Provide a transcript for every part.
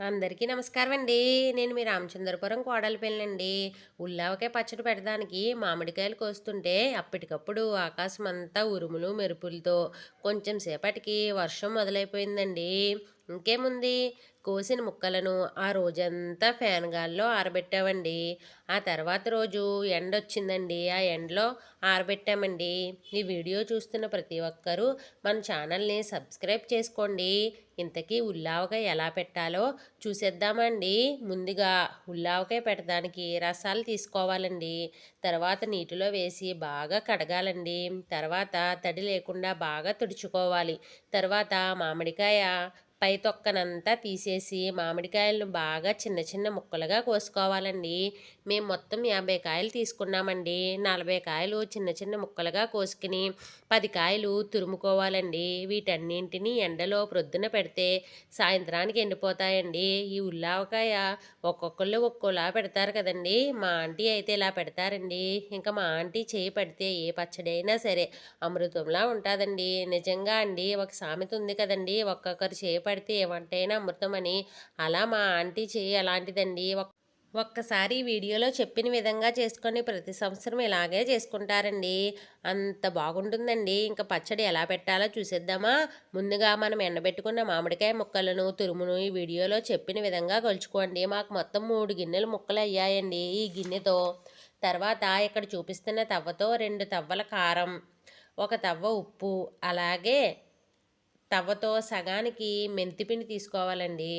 అందరికీ నమస్కారం అండి నేను మీ రామచంద్రపురం కోడలిపిల్లండి ఉల్లావకాయ పచ్చడి పెడడానికి మామిడికాయలు కోస్తుంటే అప్పటికప్పుడు ఆకాశం అంతా ఉరుములు మెరుపులతో కొంచెం సేపటికి వర్షం మొదలైపోయిందండి. ఇంకేముంది? కోసిన ముక్కలను ఆ రోజంతా ఫ్యాన్ గాల్లో ఆరబెట్టామండి ఆ తర్వాత రోజు ఎండ వచ్చిందండి ఆ ఎండలో ఆరబెట్టామండి. ఈ వీడియో చూస్తున్న ప్రతి ఒక్కరూ మన ఛానల్ని సబ్స్క్రైబ్ చేసుకోండి. ఇంతకీ ఉల్లావకాయ ఎలా పెట్టాలో చూసేద్దామండి ముందుగా ఉల్లావకాయ పెట్టడానికి రసాలు తీసుకోవాలండి. తర్వాత నీటిలో వేసి బాగా కడగాలండి. తర్వాత తడి లేకుండా బాగా తుడుచుకోవాలి. తర్వాత మామిడికాయ పై తొక్కనంతా తీసేసి మామిడికాయలను బాగా చిన్న చిన్న ముక్కలుగా కోసుకోవాలండి. మేము మొత్తం యాభై కాయలు తీసుకున్నామండి. నలభై కాయలు చిన్న చిన్న ముక్కలుగా కోసుకుని పది కాయలు తురుముకోవాలండి. వీటన్నింటినీ ఎండలో ప్రొద్దున పెడితే సాయంత్రానికి ఎండిపోతాయండి. ఈ ఉల్లావకాయ ఒక్కొక్కళ్ళు ఒక్కోలా పెడతారు కదండి. మా ఆంటీ అయితే ఇలా పెడతారండి. ఇంకా మా ఆంటీ చేయి పెడితే ఏ పచ్చడి అయినా సరే అమృతంలా ఉంటుందండి. నిజంగా అండి ఒక సామెత ఉంది కదండి. ఒక్కొక్కరు చేయి పడితే ఏమంటైనా అమృతం అలా మా ఆంటీ చేయి అలాంటిదండి. ఒక్కసారి వీడియోలో చెప్పిన విధంగా చేసుకొని ప్రతి సంవత్సరం ఇలాగే చేసుకుంటారండి. అంత బాగుంటుందండి. ఇంకా పచ్చడి ఎలా పెట్టాలో చూసేద్దామా? ముందుగా మనం ఎండబెట్టుకున్న మామిడికాయ ముక్కలను తురుమును ఈ వీడియోలో చెప్పిన విధంగా కొలుచుకోండి. మాకు మొత్తం మూడు గిన్నెలు ముక్కలు అయ్యాయండి ఈ గిన్నెతో. తర్వాత ఇక్కడ చూపిస్తున్న తవ్వతో రెండు తవ్వల కారం ఒక తవ్వ ఉప్పు అలాగే తవ్వతో సగానికి మెంతిపిండి తీసుకోవాలండి.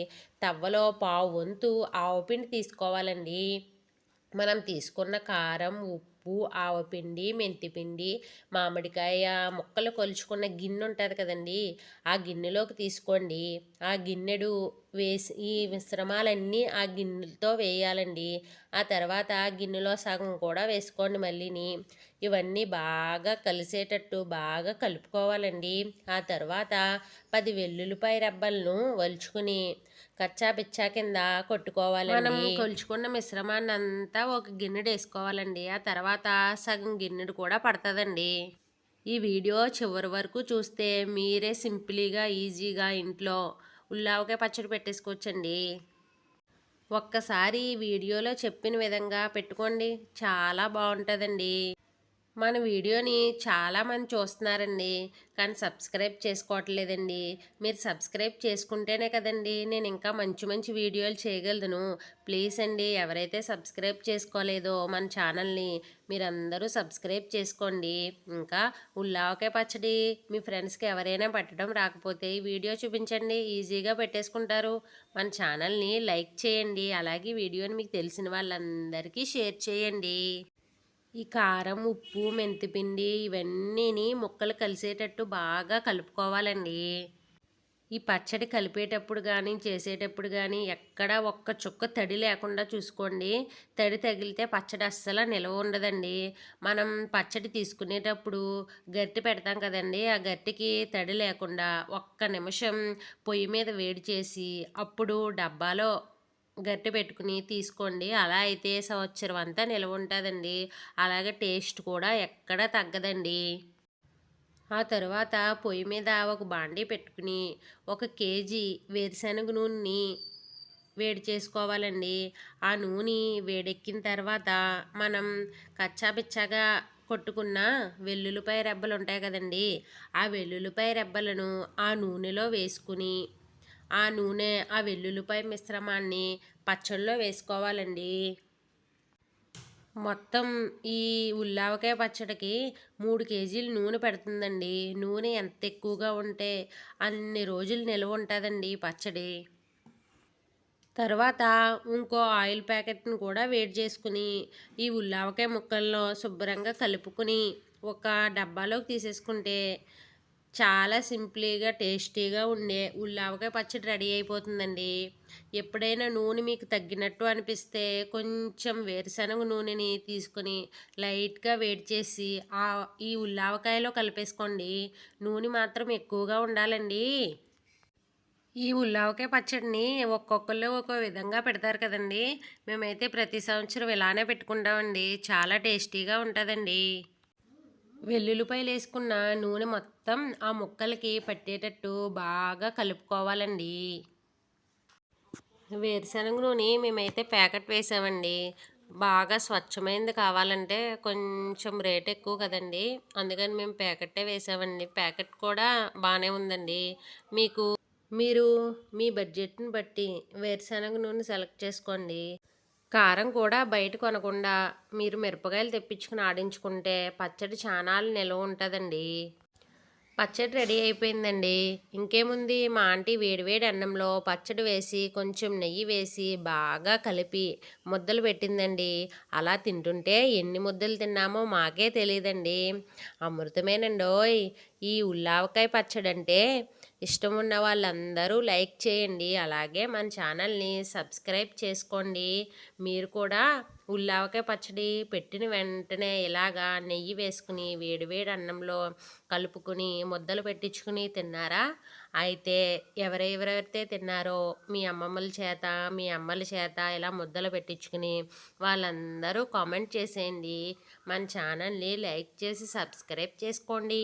తవ్వలో పావు వంతు ఆవుపిండి తీసుకోవాలండి. మనం తీసుకున్న కారం ఉప్పు ఆవపిండి మెంతిపిండి మామిడికాయ ముక్కలు కొలుచుకున్న గిన్నె ఉంటుంది కదండి. ఆ గిన్నెలోకి తీసుకోండి. ఆ గిన్నెడు వేసి ఈ మిశ్రమాలన్నీ ఆ గిన్నెలతో వేయాలండి. ఆ తర్వాత ఆ గిన్నెలో సగం కూడా వేసుకోండి మళ్ళీని. ఇవన్నీ బాగా కలిసేటట్టు బాగా కలుపుకోవాలండి. ఆ తర్వాత పది వెల్లుల్లిపాయ రెబ్బలను వలుచుకుని కచ్చా పిచ్చా కింద కొట్టుకోవాలండి. మనం కొలుచుకున్న మిశ్రమాన్ని అంతా ఒక గిన్నెడు వేసుకోవాలండి. ఆ తర్వాత సగం గిన్నెడు కూడా పడుతుందండి. ఈ వీడియో చివరి వరకు చూస్తే మీరే సింపుల్గా ఈజీగా ఇంట్లో ఉల్లావకాయ పచ్చడి పెట్టేసుకోవచ్చండి. ఒక్కసారి ఈ వీడియోలో చెప్పిన విధంగా పెట్టుకోండి. చాలా బాగుంటుందండి. మన వీడియోని చాలామంది చూస్తున్నారండి కానీ సబ్స్క్రైబ్ చేసుకోవట్లేదండి. మీరు సబ్స్క్రైబ్ చేసుకుంటేనే కదండి నేను ఇంకా మంచి మంచి వీడియోలు చేయగలను. ప్లీజ్ అండి ఎవరైతే సబ్స్క్రైబ్ చేసుకోలేదో మన ఛానల్ని మీరందరూ సబ్స్క్రైబ్ చేసుకోండి. ఇంకా ఉల్లావకాయ పచ్చడి మీ ఫ్రెండ్స్కి ఎవరైనా పెట్టడం రాకపోతే ఈ వీడియో చూపించండి. ఈజీగా పెట్టేసుకుంటారు. మన ఛానల్ని లైక్ చేయండి. అలాగే వీడియోని మీకు తెలిసిన వాళ్ళందరికీ షేర్ చేయండి. ఈ కారం ఉప్పు మెంతిపిండి ఇవన్నీని ముక్కలు కలిసేటట్టు బాగా కలుపుకోవాలండి. ఈ పచ్చడి కలిపేటప్పుడు కానీ చేసేటప్పుడు కానీ ఎక్కడ ఒక్క చుక్క తడి లేకుండా చూసుకోండి. తడి తగిలితే పచ్చడి అస్సలు నిలవ ఉండదండి. మనం పచ్చడి తీసుకునేటప్పుడు గట్టి పెడతాం కదండి. ఆ గట్టికి తడి లేకుండా ఒక్క నిమిషం పొయ్యి మీద వేడి చేసి అప్పుడు డబ్బాలో గట్టి పెట్టుకుని తీసుకోండి. అలా అయితే సంవత్సరం అంతా నిల్వ ఉంటుందండి. అలాగే టేస్ట్ కూడా ఎక్కడ తగ్గదండి. ఆ తర్వాత పొయ్యి మీద ఒక బాండీ పెట్టుకుని ఒక కేజీ వేరుశనగ నూనెని వేడి చేసుకోవాలండి. ఆ నూనె వేడెక్కిన తర్వాత మనం కచ్చాపిచ్చాగా కొట్టుకున్న వెల్లుల్లిపాయ రెబ్బలు ఉంటాయి కదండి. ఆ వెల్లుల్లిపాయ రెబ్బలను ఆ నూనెలో వేసుకుని ఆ నూనె ఆ వెల్లుల్లిపాయ మిశ్రమాన్ని పచ్చళ్ళలో వేసుకోవాలండి. మొత్తం ఈ ఉల్లావకాయ పచ్చడికి మూడు కేజీలు నూనె పెడుతుందండి. నూనె ఎంత ఎక్కువగా ఉంటే అన్ని రోజులు నిల్వ ఉంటుందండి పచ్చడి. తర్వాత ఇంకో ఆయిల్ ప్యాకెట్ని కూడా వేడి చేసుకుని ఈ ఉల్లావకాయ ముక్కల్లో శుభ్రంగా కలుపుకుని ఒక డబ్బాలోకి తీసేసుకుంటే చాలా సింప్లీగా టేస్టీగా ఉండే ఉల్లావకాయ పచ్చడి రెడీ అయిపోతుందండి. ఎప్పుడైనా నూనె మీకు తగ్గినట్టు అనిపిస్తే కొంచెం వేరుశనగ నూనెని తీసుకొని లైట్గా వేడి చేసి ఆ ఈ ఉల్లావకాయలో కలిపేసుకోండి. నూనె మాత్రం ఎక్కువగా ఉండాలండి. ఈ ఉల్లావకాయ పచ్చడిని ఒక్కొక్కళ్ళు ఒక్కో విధంగా పెడతారు కదండి. మేమైతే ప్రతి సంవత్సరం ఇలానే పెట్టుకుంటామండి. చాలా టేస్టీగా ఉంటుందండి. వెల్లుల్లిపాయలు వేసుకున్న నూనె మొత్తం ఆ ముక్కలకి పట్టేటట్టు బాగా కలుపుకోవాలండి. వేరుశనగ నూనె మేమైతే ప్యాకెట్ వేసామండి. బాగా స్వచ్ఛమైనది కావాలంటే కొంచెం రేట్ ఎక్కువ కదండి. అందుకని మేము ప్యాకెట్టే వేసామండి. ప్యాకెట్ కూడా బాగానే ఉందండి. మీకు మీరు మీ బడ్జెట్ని బట్టి వేరుశనగ నూనె సెలెక్ట్ చేసుకోండి. కారం కూడా బయట కొనకుండా మీరు మిరపకాయలు తెప్పించుకుని ఆడించుకుంటే పచ్చడి చాలా నిల్వ ఉంటుందండి. పచ్చడి రెడీ అయిపోయిందండి. ఇంకేముంది? మా ఆంటీ వేడివేడి అన్నంలో పచ్చడి వేసి కొంచెం నెయ్యి వేసి బాగా కలిపి ముద్దలు పెట్టిందండి. అలా తింటుంటే ఎన్ని ముద్దలు తిన్నామో మాకే తెలియదండి. అమృతమేనండి ఓయ్ ఈ ఉల్లావకాయ పచ్చడి అంటే ఇష్టం ఉన్న వాళ్ళందరూ లైక్ చేయండి. అలాగే మన ఛానల్ని సబ్స్క్రైబ్ చేసుకోండి. మీరు కూడా ఉల్లావకాయ పచ్చడి పెట్టిన వెంటనే ఇలాగా నెయ్యి వేసుకుని వేడివేడి అన్నంలో కలుపుకుని ముద్దలు పెట్టించుకుని తిన్నారా? అయితే ఎవరెవరైతే తిన్నారో మీ అమ్మమ్మల చేత మీ అమ్మల చేత ఇలా ముద్దలు పెట్టించుకుని వాళ్ళందరూ కామెంట్ చేసేయండి. మన ఛానల్ని లైక్ చేసి సబ్స్క్రైబ్ చేసుకోండి.